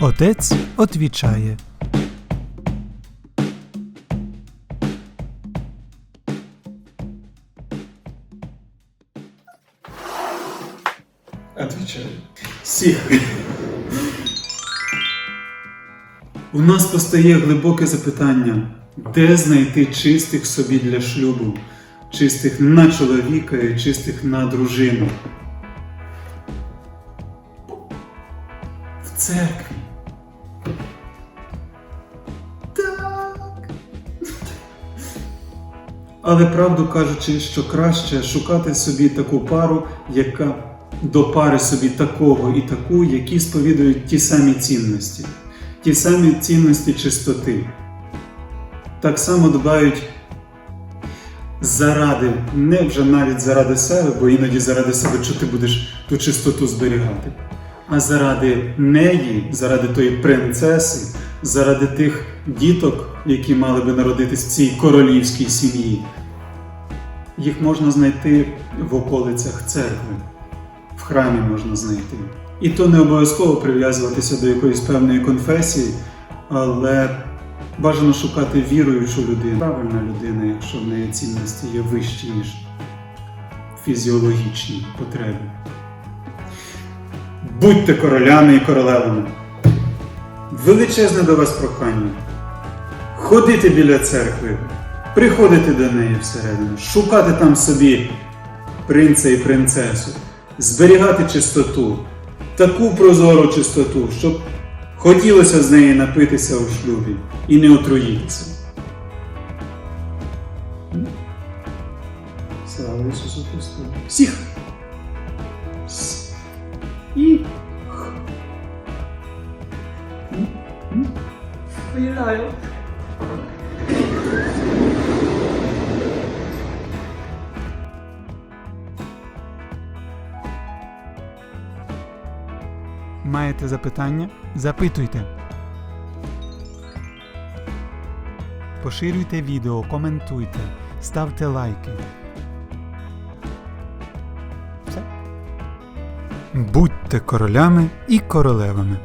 Отець отвічає. Отвечаю. Всіх. У нас постає глибоке запитання, де знайти чистих собі для шлюбу, чистих на чоловіка і чистих на дружину. В церкві. Але правду кажучи, що краще шукати собі таку пару, яка до пари собі такого і таку, які сповідують ті самі цінності, ті самі цінності чистоти. Так само дбають заради, не вже навіть заради себе, бо іноді заради себе, що ти будеш ту чистоту зберігати, а заради неї, заради тої принцеси, заради тих діток, які мали би народитись в цій королівській сім'ї. Їх можна знайти в околицях церкви, в храмі можна знайти. І то не обов'язково прив'язуватися до якоїсь певної конфесії, але бажано шукати віруючу людину, правильна людина, якщо в неї цінності є вищі, ніж фізіологічні потреби. Будьте королями і королевами. Величезне до вас прохання. Ходити біля церкви, приходити до неї всередину, шукати там собі принца і принцесу, зберігати чистоту, таку прозору чистоту, щоб хотілося з неї напитися у шлюбі і не отруїтися. Слава Ісусу Христу! Всіх! І М? М? Маєте запитання? Запитуйте. Поширюйте відео, коментуйте, ставте лайки. Все. Будьте королями і королевами.